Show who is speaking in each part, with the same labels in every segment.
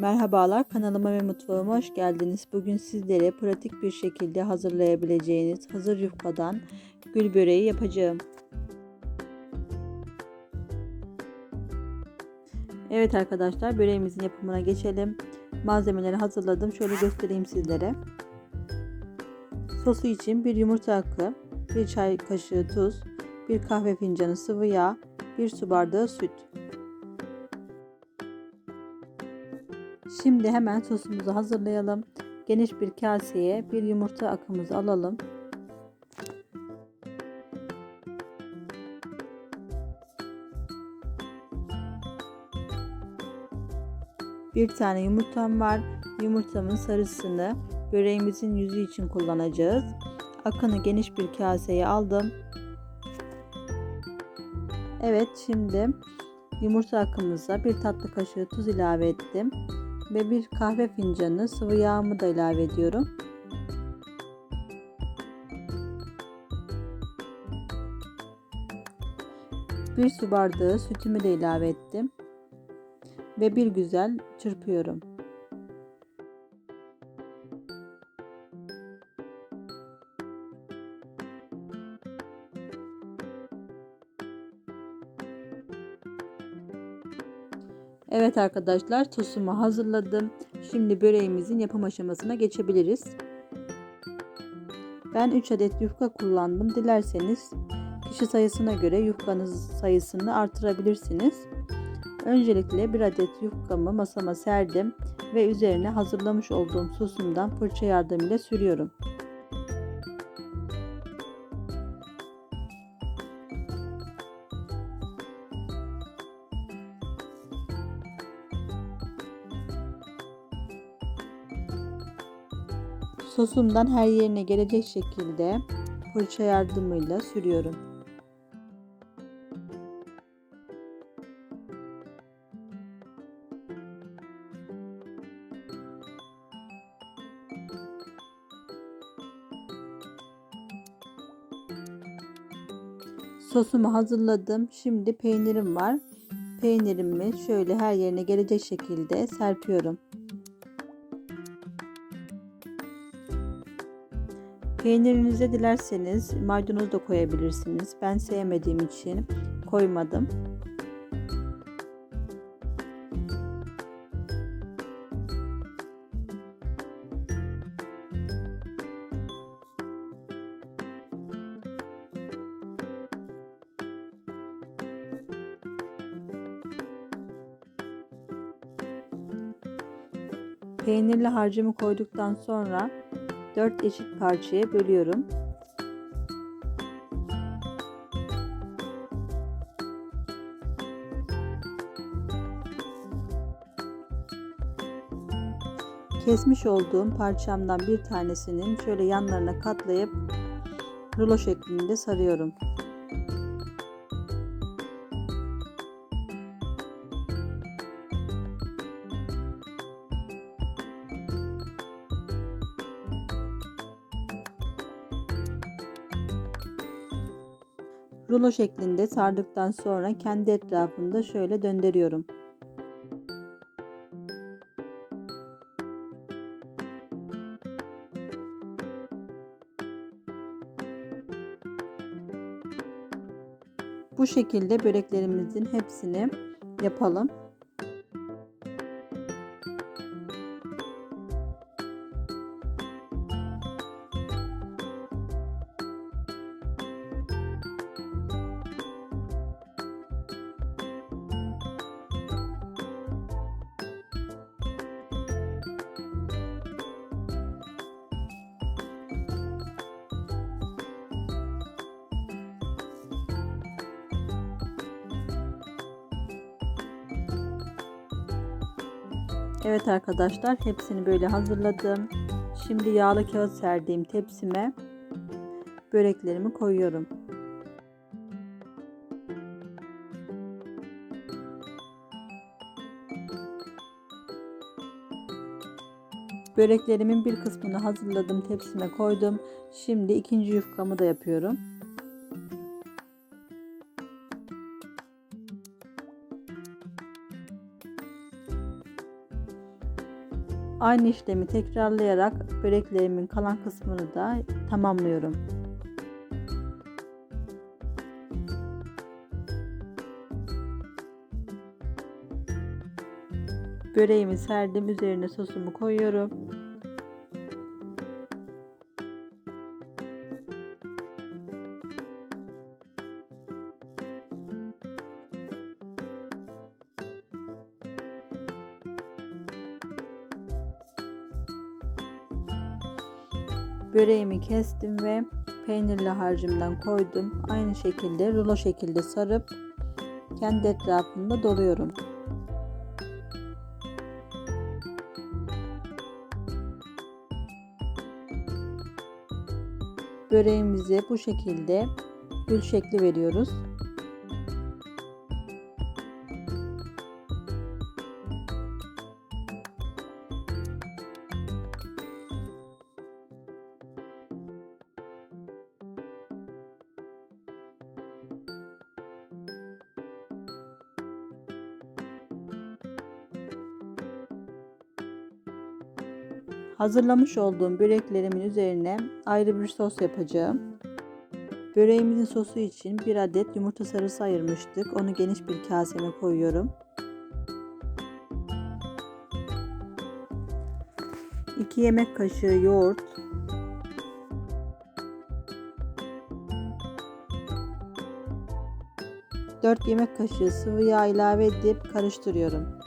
Speaker 1: Merhabalar kanalıma ve mutfağıma hoş geldiniz. Bugün sizlere pratik bir şekilde hazırlayabileceğiniz hazır yufkadan gül böreği yapacağım. Evet arkadaşlar böreğimizin yapımına geçelim. Malzemeleri hazırladım. Şöyle göstereyim sizlere. Sosu için bir yumurta akı, bir çay kaşığı tuz, bir kahve fincanı sıvı yağ, bir su bardağı süt. Şimdi hemen sosumuzu hazırlayalım. Geniş bir kaseye bir yumurta akımızı alalım. Bir tane yumurtam var. Yumurtamın sarısını böreğimizin yüzü için kullanacağız. Akını geniş bir kaseye aldım. Evet şimdi yumurta akımıza bir tatlı kaşığı tuz ilave ettim ve bir kahve fincanı sıvı yağımı da ilave ediyorum. Bir su bardağı sütümü de ilave ettim ve bir güzel çırpıyorum. Evet arkadaşlar sosumu hazırladım. Şimdi böreğimizin yapım aşamasına geçebiliriz. Ben 3 adet yufka kullandım. Dilerseniz kişi sayısına göre yufkanız sayısını artırabilirsiniz. Öncelikle bir adet yufkamı masama serdim ve üzerine hazırlamış olduğum sosumdan fırça yardımıyla sürüyorum. Sosumdan her yerine gelecek şekilde fırça yardımıyla sürüyorum. Sosumu hazırladım. Şimdi peynirim var. Peynirimi şöyle her yerine gelecek şekilde serpiyorum. Peynirinize dilerseniz maydanoz da koyabilirsiniz. Ben sevmediğim için koymadım. Peynirli harcımı koyduktan sonra 4 eşit parçaya bölüyorum. Kesmiş olduğum parçamdan bir tanesinin şöyle yanlarına katlayıp rulo şeklinde sarıyorum. Rulo şeklinde sardıktan sonra kendi etrafında şöyle döndürüyorum. Bu şekilde böreklerimizin hepsini yapalım. Evet arkadaşlar hepsini böyle hazırladım. Şimdi yağlı kağıt serdiğim tepsime böreklerimi koyuyorum. Böreklerimin bir kısmını hazırladım tepsime koydum. Şimdi ikinci yufkamı da yapıyorum. Aynı işlemi tekrarlayarak böreklerimin kalan kısmını da tamamlıyorum. Böreğimi serdim. Üzerine sosumu koyuyorum. Böreğimi kestim ve peynirli harcımdan koydum. Aynı şekilde rulo şekilde sarıp kendi etrafında doluyorum. Böreğimizi bu şekilde gül şekli veriyoruz. Hazırlamış olduğum böreklerimin üzerine ayrı bir sos yapacağım. Böreğimizin sosu için bir adet yumurta sarısı ayırmıştık. Onu geniş bir kaseme koyuyorum. 2 yemek kaşığı yoğurt, Dört yemek kaşığı sıvı yağ ilave edip karıştırıyorum.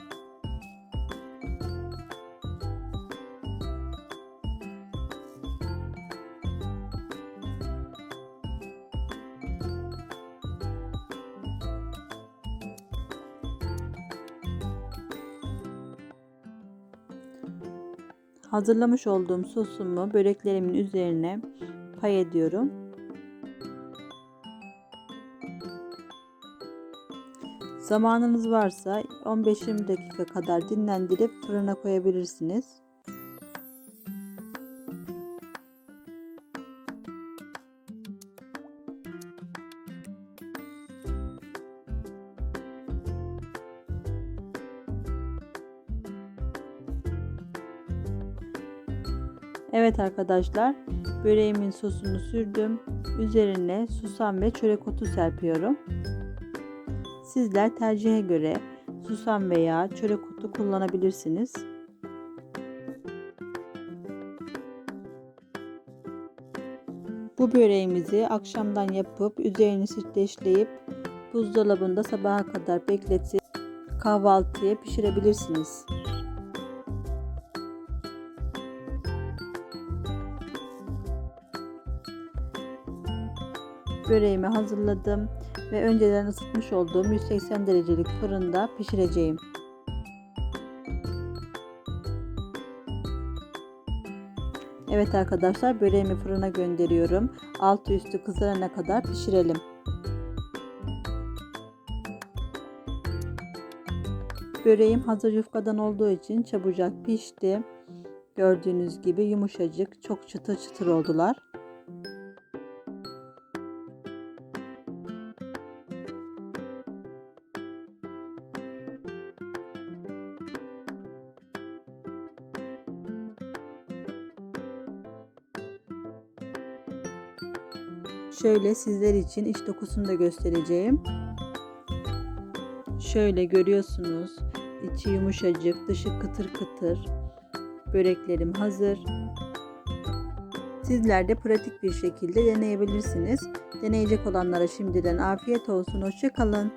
Speaker 1: Hazırlamış olduğum sosumu böreklerimin üzerine pay ediyorum. Zamanınız varsa 15-20 dakika kadar dinlendirip fırına koyabilirsiniz. Evet arkadaşlar, böreğimin sosunu sürdüm. Üzerine susam ve çörek otu serpiyorum. Sizler tercihe göre susam veya çörek otu kullanabilirsiniz. Bu böreğimizi akşamdan yapıp üzerini streçleyip buzdolabında sabaha kadar bekletip kahvaltıya pişirebilirsiniz. Böreğimi hazırladım ve önceden ısıtmış olduğum 180 derecelik fırında pişireceğim. Evet arkadaşlar böreğimi fırına gönderiyorum. Altı üstü kızarana kadar pişirelim. Böreğim hazır yufkadan olduğu için çabucak pişti. Gördüğünüz gibi yumuşacık, çok çıtır çıtır oldular. Şöyle sizler için iç dokusunu da göstereceğim. Şöyle görüyorsunuz. içi yumuşacık, dışı kıtır kıtır. Böreklerim hazır. Sizler de pratik bir şekilde deneyebilirsiniz. Deneyecek olanlara şimdiden afiyet olsun. Hoşçakalın.